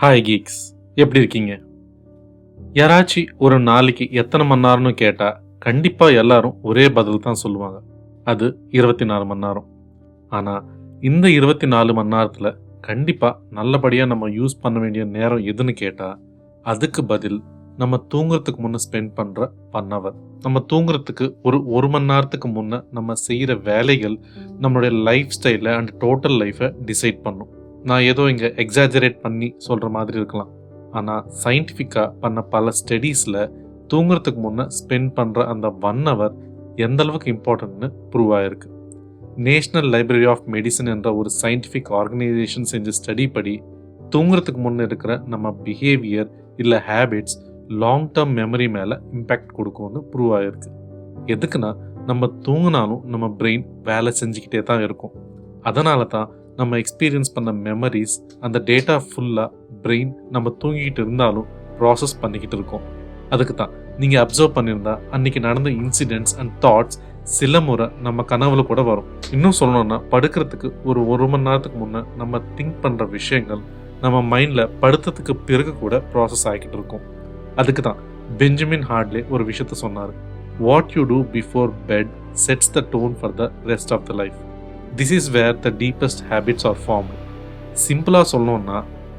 Hi Geeks எப்படி இருக்கீங்க? யாராச்சும் ஒரு நாளைக்கு எத்தனை மணி நேரம்னு கேட்டால் கண்டிப்பாக எல்லாரும் ஒரே பதில் தான் சொல்லுவாங்க. அது இருபத்தி நாலு மணி நேரம். ஆனால் இந்த இருபத்தி நாலு மணி நேரத்தில் கண்டிப்பாக நல்லபடியாக நம்ம யூஸ் பண்ண வேண்டிய நேரம் எதுன்னு கேட்டால் அதுக்கு பதில் நம்ம தூங்குறதுக்கு முன்னே ஸ்பெண்ட் பண்ணுற ஒன் ஹவர் நம்ம தூங்குறதுக்கு ஒரு ஒரு மணி நேரத்துக்கு முன்னே நம்ம செய்கிற வேலைகள் நம்மளுடைய லைஃப் ஸ்டைலை அண்ட் டோட்டல் லைஃப்பை டிசைட் பண்ணும். நான் ஏதோ இங்கே எக்ஸாஜரேட் பண்ணி சொல்கிற மாதிரி இருக்கலாம். ஆனால் சயின்டிஃபிக்காக பண்ண பல ஸ்டடீஸில் தூங்குறதுக்கு முன்னே ஸ்பெண்ட் பண்ணுற அந்த ஒன் ஹவர் எந்த அளவுக்கு இம்பார்ட்டன்ட்னு ப்ரூவ் ஆகிருக்கு நேஷ்னல் லைப்ரரி ஆஃப் மெடிசன் என்ற ஒரு சயின்டிஃபிக் ஆர்கனைசேஷன் செஞ்ச ஸ்டடி படி தூங்குறதுக்கு முன்னே இருக்கிற நம்ம பிஹேவியர் இல்லை ஹேபிட்ஸ் லாங் டேர்ம் மெமரி மேலே இம்பேக்ட் கொடுக்கும்னு ப்ரூவ் ஆகிருக்கு எதுக்குன்னா நம்ம தூங்கினாலும் நம்ம பிரெயின் வேலை செஞ்சுக்கிட்டே தான் இருக்கும். அதனால தான் நம்ம எக்ஸ்பீரியன்ஸ் பண்ண மெமரிஸ் அந்த டேட்டா ஃபுல்லாக பிரெயின் நம்ம தூங்கிக்கிட்டு இருந்தாலும் ப்ராசஸ் பண்ணிக்கிட்டு இருக்கோம். அதுக்கு தான். நீங்கள் அப்சர்வ் பண்ணியிருந்தா அன்னைக்கு நடந்த இன்சிடென்ட்ஸ் அண்ட் தாட்ஸ் சில முறை நம்ம கனவுல கூட வரும். இன்னும் சொல்லணும்னா படுக்கிறதுக்கு ஒரு ஒரு மணி நேரத்துக்கு முன்னே நம்ம திங்க் பண்ணுற விஷயங்கள் நம்ம மைண்டில் படுத்ததுக்கு பிறகு கூட ப்ராசஸ் ஆகிக்கிட்டு இருக்கும். அதுக்கு தான். பெஞ்சமின் ஹார்ட்லே ஒரு விஷயத்த சொன்னார். What you do before bed sets the tone for the rest of the life this is where the deepest habits are form சிம்பிளாக சொல்லணும்னா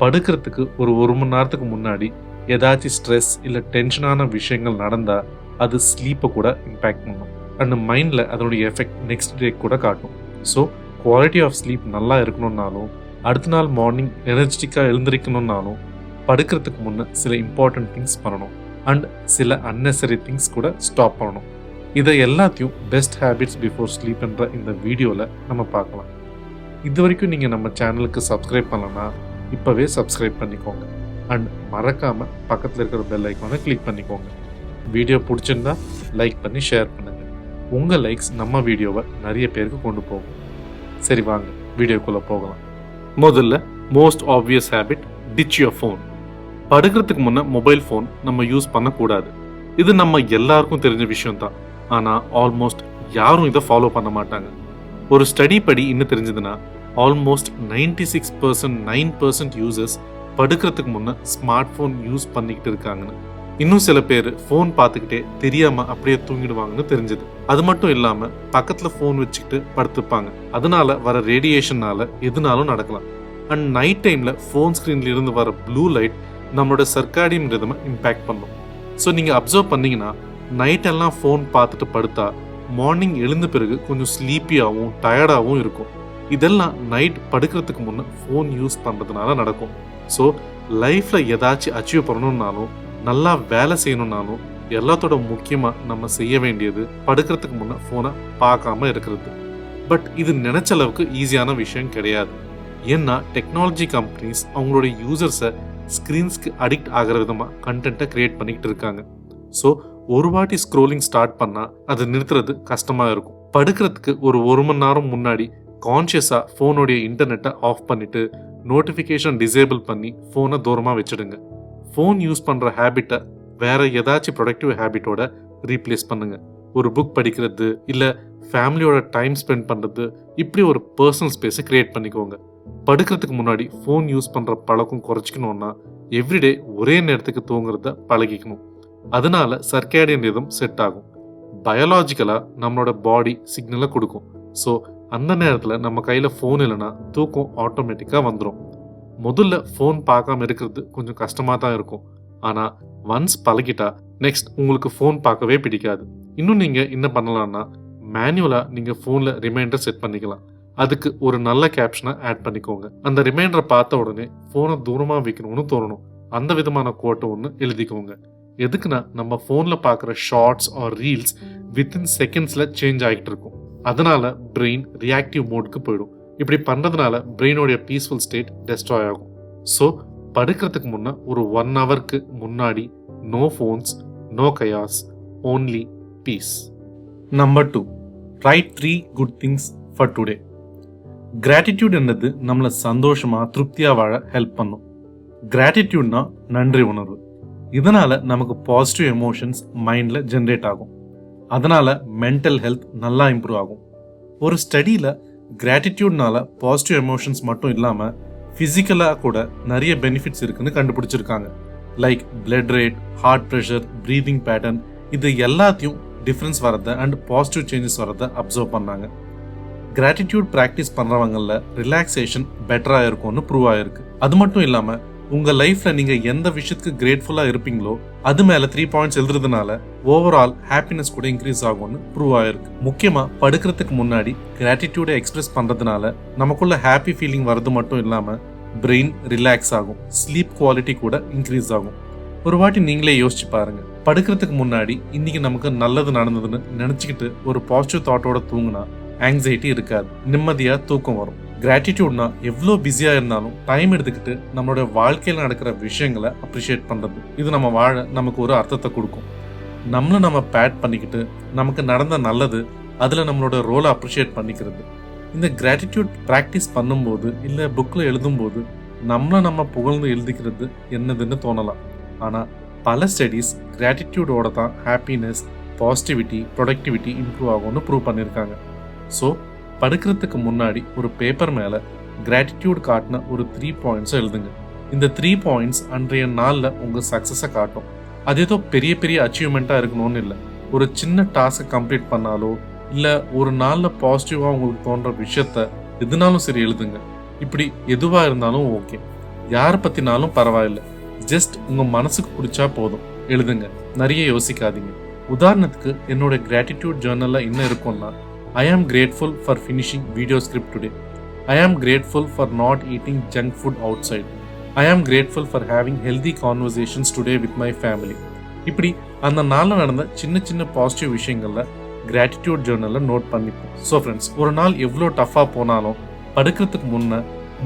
படுக்கிறதுக்கு ஒரு ஒரு மணி நேரத்துக்கு முன்னாடி ஏதாச்சும் ஸ்ட்ரெஸ் இல்லை டென்ஷனான விஷயங்கள் நடந்தால் அது ஸ்லீப்பை கூட இம்பேக்ட் பண்ணும். அண்ட் மைண்டில் அதனுடைய எஃபெக்ட் நெக்ஸ்ட் டே கூட காட்டும். ஸோ குவாலிட்டி ஆஃப் ஸ்லீப் நல்லா இருக்கணும்னாலும் அடுத்த நாள் மார்னிங் எனர்ஜெட்டிக்காக எழுந்திருக்கணும்னாலும் படுக்கிறதுக்கு முன்னே சில இம்பார்ட்டன்ட் திங்ஸ் பண்ணணும். அண்ட் சில அன்னெசரி திங்ஸ் கூட ஸ்டாப் பண்ணணும். இதை எல்லாத்தையும் பெஸ்ட் ஹேபிட்ஸ் பிஃபோர் ஸ்லீப்ன்ற இந்த வீடியோவில் நம்ம பார்க்கலாம். இது வரைக்கும் நீங்கள் நம்ம சேனலுக்கு சப்ஸ்கிரைப் பண்ணலன்னா இப்போவே சப்ஸ்கிரைப் பண்ணிக்கோங்க. அண்ட் மறக்காமல் பக்கத்தில் இருக்கிற பெல் ஐக்கானை கிளிக் பண்ணிக்கோங்க. வீடியோ பிடிச்சிருந்தா லைக் பண்ணி ஷேர் பண்ணுங்கள் உங்கள் லைக்ஸ் நம்ம வீடியோவை நிறைய பேருக்கு கொண்டு போகும். சரி வாங்க வீடியோக்குள்ளே போகலாம். முதல்ல most obvious habit ditch your phone படுக்கிறதுக்கு முன்னே மொபைல் ஃபோன் நம்ம யூஸ் பண்ணக்கூடாது. இது நம்ம எல்லாருக்கும் தெரிஞ்ச விஷயம் தான் ஆனால் ஆல்மோஸ்ட் யாரும் இதை ஃபாலோ பண்ண மாட்டாங்க. ஒரு ஸ்டடி படி இன்னும் தெரிஞ்சதுன்னா almost ninety six percent nine percent users படுக்கிறதுக்கு முன்னே ஸ்மார்ட் ஃபோன் யூஸ் பண்ணிக்கிட்டு இருக்காங்கன்னு. இன்னும் சில பேர் ஃபோன் பார்த்துக்கிட்டே தெரியாமல் அப்படியே தூங்கிடுவாங்கன்னு தெரிஞ்சது. அது மட்டும் இல்லாமல் பக்கத்தில் ஃபோன் வச்சுக்கிட்டு படுத்துப்பாங்க. அதனால வர ரேடியேஷனால எதுனாலும் நடக்கலாம். அண்ட் நைட் டைமில் ஃபோன் ஸ்க்ரீன்ல இருந்து வர ப்ளூ லைட் நம்மளோட சர்க்காடியம் ரிதமை இம்பேக்ட் பண்ணும். ஸோ நீங்கள் அப்சர்வ் பண்ணீங்கன்னா நைட்டெல்லாம் ஃபோன் பார்த்துட்டு படுத்தா மார்னிங் எழுந்த பிறகு கொஞ்சம் ஸ்லீப்பியாகவும் டயர்டாகவும் இருக்கும். இதெல்லாம் நைட் படுக்கிறதுக்கு முன்னே ஃபோன் யூஸ் பண்ணுறதுனால நடக்கும். ஸோ லைஃப்பில் ஏதாச்சும் அச்சீவ் பண்ணணும்னாலும் நல்லா வேலை செய்யணும்னாலும் எல்லாத்தோட முக்கியமாக நம்ம செய்ய வேண்டியது படுக்கிறதுக்கு முன்னே ஃபோனை பார்க்காம இருக்கிறது. பட் இது நினைச்ச அளவுக்கு ஈஸியான விஷயம் கிடையாது. ஏன்னா டெக்னாலஜி கம்பெனிஸ் அவங்களோட யூசர்ஸை ஸ்க்ரீன்ஸ்க்கு அடிக்ட் ஆகிற விதமாக கண்டென்ட்டை க்ரியேட் பண்ணிக்கிட்டு இருக்காங்க. ஸோ ஒரு வாட்டி ஸ்க்ரோலிங் ஸ்டார்ட் பண்ணால் அதை நிறுத்துறது கஷ்டமாக இருக்கும். படுக்கிறதுக்கு ஒரு ஒரு மணி நேரம் முன்னாடி கான்ஷியஸாக ஃபோனுடைய இன்டர்நெட்டை ஆஃப் பண்ணிவிட்டு நோட்டிஃபிகேஷன் டிசேபிள் பண்ணி ஃபோனை தூரமாக வச்சுடுங்க. ஃபோன் யூஸ் பண்ணுற ஹேபிட்டை வேற ஏதாச்சும் ப்ரொடக்டிவ் ஹேபிட்டோட ரீப்ளேஸ் பண்ணுங்க. ஒரு புக் படிக்கிறது இல்லை ஃபேமிலியோட டைம் ஸ்பெண்ட் பண்ணுறது இப்படி ஒரு பர்சனல் ஸ்பேஸை கிரியேட் பண்ணிக்கோங்க. படுக்கிறதுக்கு முன்னாடி ஃபோன் யூஸ் பண்ணுற பழக்கம் குறைச்சிக்கணும்னா எவ்ரிடே ஒரே நேரத்துக்கு தூங்குறத பழகிக்கணும். அதனால சர்க்கேடியன் ரிதம் செட் ஆகும். பயாலாஜிக்கலாக நம்மளோட பாடி சிக்னலை கொடுக்கும். ஸோ அந்த நேரத்தில் நம்ம கையில் ஃபோன் இல்லைன்னா தூக்கம் ஆட்டோமேட்டிக்காக வந்துடும் முதல்ல ஃபோன் பார்க்காம இருக்கிறது கொஞ்சம் கஷ்டமாக தான் இருக்கும். ஆனால் ஒன்ஸ் பழகிட்டா நெக்ஸ்ட் உங்களுக்கு ஃபோன் பார்க்கவே பிடிக்காது. இன்னும் நீங்கள் என்ன பண்ணலாம்னா மேனுவலாக நீங்கள் ஃபோனில் ரிமைண்டர் செட் பண்ணிக்கலாம். அதுக்கு ஒரு நல்ல கேப்ஷனை ஆட் பண்ணிக்கோங்க. அந்த ரிமைண்டரை பார்த்த உடனே ஃபோனை தூரமாக வைக்கணும்னு தோணணும். அந்த விதமான கோட்டை ஒன்று எழுதிக்கோங்க. எதுக்குன்னா நம்ம ஃபோனில் பார்க்குற ஷார்ட்ஸ் ஆர் ரீல்ஸ் வித்தின் செகண்ட்ஸில் சேஞ்ச் ஆகிட்டு இருக்கும். அதனால பிரெயின் ரியாக்டிவ் மோடுக்கு போயிடும். இப்படி பண்ணுறதுனால பிரெயினோடைய பீஸ்ஃபுல் ஸ்டேட் டெஸ்ட்ராய் ஆகும். ஸோ படுக்கிறதுக்கு முன்னே ஒரு ஒன் ஹவருக்கு முன்னாடி no phones no chaos only peace number two write three good things for today gratitude என்னது நம்மளை சந்தோஷமாக திருப்தியாக வாழ ஹெல்ப் பண்ணும் கிராட்டிடியூட்னா நன்றி உணர்வு. இதனால நமக்கு பாசிட்டிவ் எமோஷன்ஸ் மைண்டில் ஜென்ரேட் ஆகும். அதனால மென்டல் ஹெல்த் நல்லா இம்ப்ரூவ் ஆகும். ஒரு ஸ்டடியில் கிராட்டிடியூட்னால பாசிட்டிவ் எமோஷன்ஸ் மட்டும் இல்லாமல் ஃபிசிக்கலாக கூட நிறைய பெனிஃபிட்ஸ் இருக்குன்னு கண்டுபிடிச்சிருக்காங்க. Like blood rate heart pressure breathing pattern இது எல்லாத்தையும் டிஃப்ரென்ஸ் வரத அண்ட் பாசிட்டிவ் சேஞ்சஸ் வரத அப்சர்வ் பண்ணாங்க. கிராட்டிடியூட் ப்ராக்டிஸ் பண்ணுறவங்களில் ரிலாக்ஸேஷன் பெட்டராக இருக்கும்னு ப்ரூவ் ஆயிருக்கு. அது மட்டும் இல்லாமல் உங்கள் லைஃப்பில் நீங்கள் எந்த விஷயத்துக்கு கிரேட்ஃபுல்லாக இருப்பீங்களோ அது மேலே த்ரீ பாயிண்ட்ஸ் எழுதுறதுனால ஓவரால் ஹாப்பினஸ் கூட இன்க்ரீஸ் ஆகும்னு ப்ரூவ் ஆயிருக்கு. முக்கியமாக படுக்கிறதுக்கு முன்னாடி கிராட்டிடியூடை எக்ஸ்பிரஸ் பண்ணுறதுனால நமக்குள்ள ஹாப்பி ஃபீலிங் வர்றது மட்டும் இல்லாமல் பிரெயின் ரிலாக்ஸ் ஆகும். ஸ்லீப் குவாலிட்டி கூட இன்க்ரீஸ் ஆகும். ஒரு வாட்டி நீங்களே யோசிச்சு பாருங்க. படுக்கிறதுக்கு முன்னாடி இன்னைக்கு நமக்கு நல்லது நடந்ததுன்னு நினச்சிக்கிட்டு ஒரு பாசிட்டிவ் தாட்டோட தூங்கினா ஆங்ஸைட்டி இருக்காது. நிம்மதியாக தூக்கம் வரும். கிராட்டிடியூட்னா எவ்வளோ பிஸியாக இருந்தாலும் டைம் எடுத்துக்கிட்டு நம்மளுடைய வாழ்க்கையில் நடக்கிற விஷயங்களை அப்ரிஷியேட் பண்ணுறது இது நம்ம வாழ நமக்கு ஒரு அர்த்தத்தை கொடுக்கும். நம்மளை நம்ம பேட் பண்ணிக்கிட்டு நமக்கு நடந்த நல்லது அதில் நம்மளோட ரோலை அப்ரிஷியேட் பண்ணிக்கிறது. இந்த கிராட்டிடியூட் ப்ராக்டிஸ் பண்ணும்போது இல்லை புக்கில் எழுதும்போது நம்மளை நம்ம புகழ்ந்து எழுதிக்கிறது என்னதுன்னு தோணலாம். ஆனால் பல ஸ்டடீஸ் கிராட்டிடியூடோட தான் ஹாப்பினஸ் பாசிட்டிவிட்டி ப்ரொடக்டிவிட்டி இம்ப்ரூவ் ஆகும்னு ப்ரூவ் பண்ணியிருக்காங்க. ஸோ படுக்கிறதுக்கு முன்னாடி ஒரு பேப்பர் மேலே கிராட்டிடியூட் காட்டின ஒரு த்ரீ பாயிண்ட்ஸை எழுதுங்க. இந்த த்ரீ பாயிண்ட்ஸ் அன்றைய நாளில் உங்கள் சக்ஸஸை காட்டும். அது ஏதோ பெரிய பெரிய அச்சீவ்மெண்ட்டாக இருக்கணும்னு இல்லை. ஒரு சின்ன டாஸ்க்கை கம்ப்ளீட் பண்ணாலோ இல்லை ஒரு நாளில் பாசிட்டிவாக உங்களுக்கு தோன்ற விஷயத்த எதுனாலும் சரி எழுதுங்க. இப்படி எதுவாக இருந்தாலும் ஓகே யாரை பற்றினாலும் பரவாயில்ல. ஜஸ்ட் உங்கள் மனசுக்கு பிடிச்சா போதும். எழுதுங்க. நிறைய யோசிக்காதீங்க. உதாரணத்துக்கு என்னோட கிராட்டிடியூட் ஜேர்னலில் என்ன இருக்கும்னா I am grateful for finishing video script today I am grateful for not eating junk food outside I am grateful for having healthy conversations today with my family இப்படி அந்த நாளில் நடந்த சின்ன சின்ன பாசிட்டிவ் விஷயங்களில் கிராட்டிடியூட் ஜேர்னலில் நோட் பண்ணிப்போம். So friends ஒரு நாள் எவ்வளோ டஃப்பாக போனாலும் படுக்கிறதுக்கு முன்னே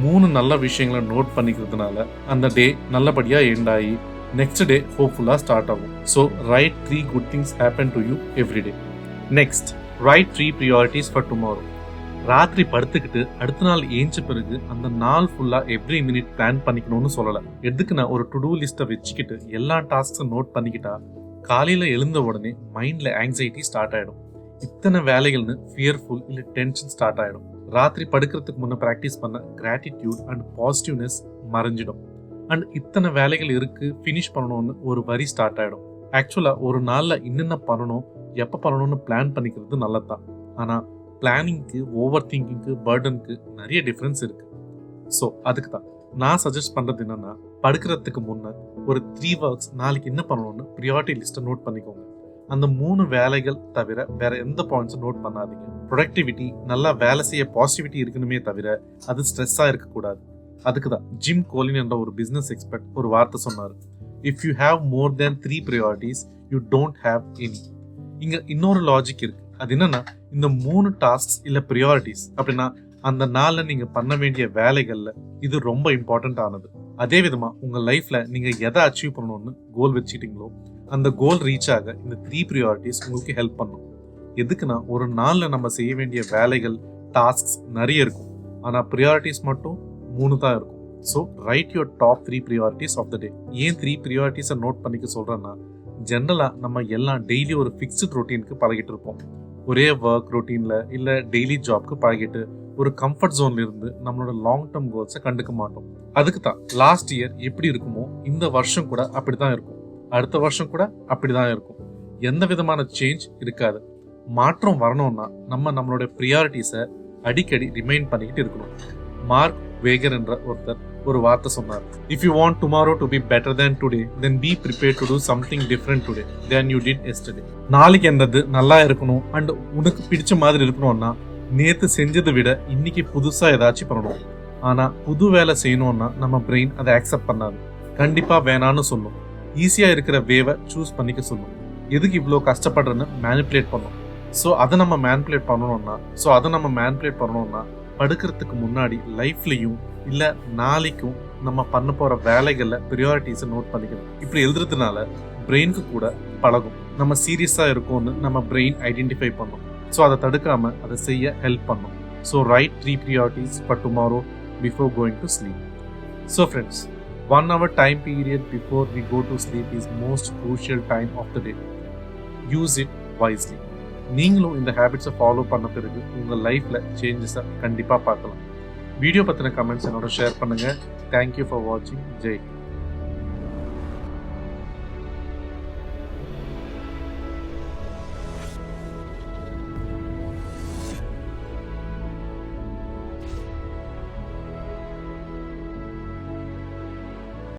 மூணு நல்ல விஷயங்களை நோட் பண்ணிக்கிறதுனால அந்த டே நல்லபடியாக எண்ட் ஆகி நெக்ஸ்ட் டே ஹோப்ஃபுல்லாக ஸ்டார்ட் ஆகும். So write three good things happen to you every day next write three priorities for tomorrow ராத்திரி படுத்துக்கிட்டு அடுத்த நாள் ஏஞ்ச பிறகு அந்த நாள் ஃபுல்லாக எவ்ரி மினிட் பிளான் பண்ணிக்கணும்னு சொல்லலை. எதுக்கு நான் ஒரு டு டூ லிஸ்ட்டை வச்சுக்கிட்டு எல்லா டாஸ்க்கும் நோட் பண்ணிக்கிட்டா காலையில் எழுந்த உடனே மைண்டில் ஆங்ஸைட்டி ஸ்டார்ட் ஆகிடும் இத்தனை வேலைகள்னு ஃபியர்ஃபுல் இல்லை டென்ஷன் ஸ்டார்ட் ஆயிடும். ராத்திரி படுக்கிறதுக்கு முன்னே ப்ராக்டிஸ் பண்ண கிராட்டிடியூட் அண்ட் பாசிட்டிவ்னஸ் மறைஞ்சிடும். அண்ட் இத்தனை வேலைகள் இருக்குது ஃபினிஷ் பண்ணணும்னு ஒரு வரி ஸ்டார்ட் ஆகிடும் ஆக்சுவலாக ஒரு நாளில் என்னென்ன பண்ணணும் எப்போ பண்ணணும்னு பிளான் பண்ணிக்கிறது நல்லதுதான். ஆனால் பிளானிங்க்கு ஓவர் திங்கிங்க்கு பர்டனுக்கு நிறைய டிஃப்ரென்ஸ் இருக்குது ஸோ அதுக்கு தான் நான் சஜஸ்ட் பண்ணுறது என்னென்னா படுக்கிறதுக்கு முன்னே ஒரு த்ரீ ஒர்க்ஸ் நாளைக்கு என்ன பண்ணணும்னு ப்ரியாரிட்டி லிஸ்ட்டை நோட் பண்ணிக்கோங்க. அந்த மூணு வேலைகள் தவிர வேற எந்த பாயிண்ட்ஸும் நோட் பண்ணாதீங்க. ப்ரொடக்டிவிட்டி நல்லா வேலை செய்ய பாசிட்டிவிட்டி இருக்கணுமே தவிர அது ஸ்ட்ரெஸ்ஸாக இருக்கக்கூடாது. அதுக்கு தான் ஜிம் கோலின் என்ற ஒரு பிஸ்னஸ் எக்ஸ்பர்ட் ஒரு வார்த்தை சொன்னார். If you have more than three priorities you don't have any இங்க இன்னொரு லாஜிக் இருக்கு. அது என்னன்னா இந்த மூணு டாஸ்க் இல்ல ப்ரியாரிட்டிஸ் அப்படின்னா அந்த நாள்ல நீங்க பண்ண வேண்டிய வேலைகள்ல இது ரொம்ப இம்பார்ட்டன்ட் ஆனது. அதே விதமா உங்க லைஃப்ல நீங்க எதை அச்சீவ் பண்ணணும்னு கோல் வச்சுட்டீங்களோ அந்த கோல் ரீச் ஆக இந்த த்ரீ ப்ரியாரிட்டிஸ் உங்களுக்கு ஹெல்ப் பண்ணும். எதுக்குன்னா ஒரு நாள்ல நம்ம செய்ய வேண்டிய வேலைகள் டாஸ்க்ஸ் நிறைய இருக்கும். ஆனா ப்ரியாரிட்டிஸ் மட்டும் மூணு தான் இருக்கும். So write your top three priorities of the day ஏன் த்ரீ ப்ரியாரிட்டிஸை நோட் பண்ணிக்க சொல்றேன்னா ஜென்ரலாக நம்ம எல்லாம் டெய்லி ஒரு ஃபிக்ஸ்டு ரொட்டீனுக்கு பழகிட்டு இருப்போம். ஒரே ஒர்க் ரொட்டீனில் இல்லை டெய்லி ஜாப்க்கு பழகிட்டு ஒரு கம்ஃபர்ட் ஜோன்ல இருந்து நம்மளோட லாங் டேர்ம் கோல்ஸை கண்டுக்க மாட்டோம். அதுக்கு தான் லாஸ்ட் இயர் எப்படி இருக்குமோ இந்த வருஷம் கூட அப்படி தான் இருக்கும். அடுத்த வருஷம் கூட அப்படி தான் இருக்கும். எந்த விதமான சேஞ்ச் இருக்காது. மாற்றம் வரணும்னா நம்ம நம்மளோட ப்ரியாரிட்டிஸை அடிக்கடி ரிமைண்ட் பண்ணிக்கிட்டு இருக்கணும். மார்க் வேகர் என்ற ஒருத்தர் ஒரு வார்த்தை சொன்னார். If you want tomorrow to be better than today then be prepare to do something different today than you did yesterday நாளைக்கு என்னது? நல்லா இருக்கணும். அண்ட் உனக்கு பிடிச்ச மாதிரி இருக்கணும்னா நேத்து செஞ்சதை விட இன்னைக்கு புதுசா ஏதாச்சும் பண்ணணும். ஆனா புது வேலை செய்யணும்னா நம்ம பிரெயின் அதை அக்செப்ட் பண்ணாது. கண்டிப்பா வேணான்னு சொல்லும். ஈஸியா இருக்கிற வேவை சூஸ் பண்ணிக்க சொல்லும். எதுக்கு இவ்வளோ கஷ்டப்படுறேன்னு மேனிப்புலேட் பண்ணும். ஸோ அதை நம்ம மேனிப்புலேட் பண்ணணும்னா ஸோ அதை நம்ம மேனிப்புலேட் பண்ணணும்னா படுக்கிறதுக்கு முன்னாடி லைஃப்லையும் இல்லை நாளைக்கும் நம்ம பண்ண போகிற வேலைகளில் ப்ரியாரிட்டிஸை நோட் பண்ணிக்கணும். இப்படி எழுதுறதுனால பிரெயினுக்கு கூட பழகும். நம்ம சீரியஸாக இருக்கோம்னு நம்ம பிரெயின் ஐடென்டிஃபை பண்ணும். ஸோ அதை தடுக்காமல் அதை செய்ய ஹெல்ப் பண்ணும். So write three priorities for tomorrow before going to sleep so friends one hour time period before we go to sleep is most crucial time of the day use it wisely நீங்களும் இந்த ஹேபிட்ஸை follow பண்ண பிறகு உங்கள் லைஃப்பில் சேஞ்சஸை கண்டிப்பாக பார்க்கலாம். Video பற்றின comments என்னோட ஷேர் பண்ணுங்கள் தேங்க்யூ ஃபார் வாட்சிங் ஜெய்